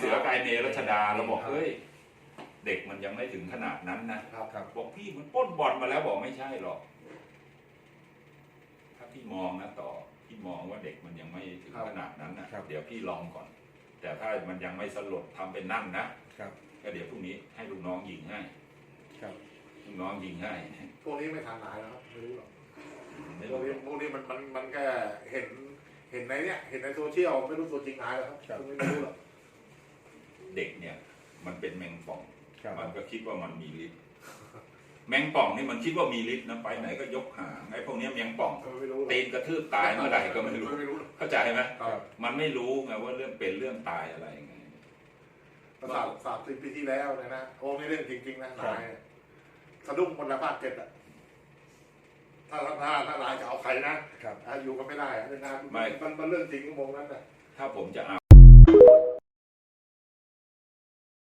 เสือกายเนรัชดาเราบอกเฮ้ยเด็กมันยังไม่ถึงขนาดนั้นนะครับครับบอกพี่มันปล้นบอลมาแล้วบอกไม่ใช่หรอก ถ้าพี่มองนะต่อพี่มองว่าเด็กมันยังไม่ถึงขนาดนั้นนะครับเดี๋ยวพี่ลองก่อน แต่ถ้ามันยังไม่สลดทำเป็นนั่นนะครับก็เดี๋ยวพรุ่งนี้ให้ลูกน้องยิงให้ ครับลูกน้องยิงให้พวกนี้ไม่ทันหลายแล้วครับไม่รู้หรอกไม่พวกรู้นี้พวกนี้มันมันมันแค่เห็นเห็นในเนี้ยเห็นในโซเชียลไม่รู้ตัวจริงหายแล้วครับครับพวกนี้ไม่รู้หรอก เด็กเนี่ย มันเป็นแมงป่อง ครับ มันก็คิดว่ามันมีฤทธิ์แมงป่องนี่มันคิดว่ามีฤทธิ์นะไปไหนก็ยกหางไอ้พวกเนี้ยแมงป่องไม่รู้หรอกตีนกระทืบตายเมื่อไหร่ก็ไม่รู้ ไม่รู้หรอกเข้าใจไหมครับมันไม่รู้ไงว่าเรื่องเป็นเรื่องตายอะไรไง ประสาทสามสิบปีที่แล้วเนะนะโอ้นี่เรื่องจริงๆนะนายสะดุ้งคนละภาคเจ็ดอะถ้าถ้าถ้านายจะเอาใครนะครับ อะอยู่กันไม่ได้อะเรื่องงานมันมันมันเรื่องจริงชั่วโมงนั้นน่ะ ถ้าผมจะเอา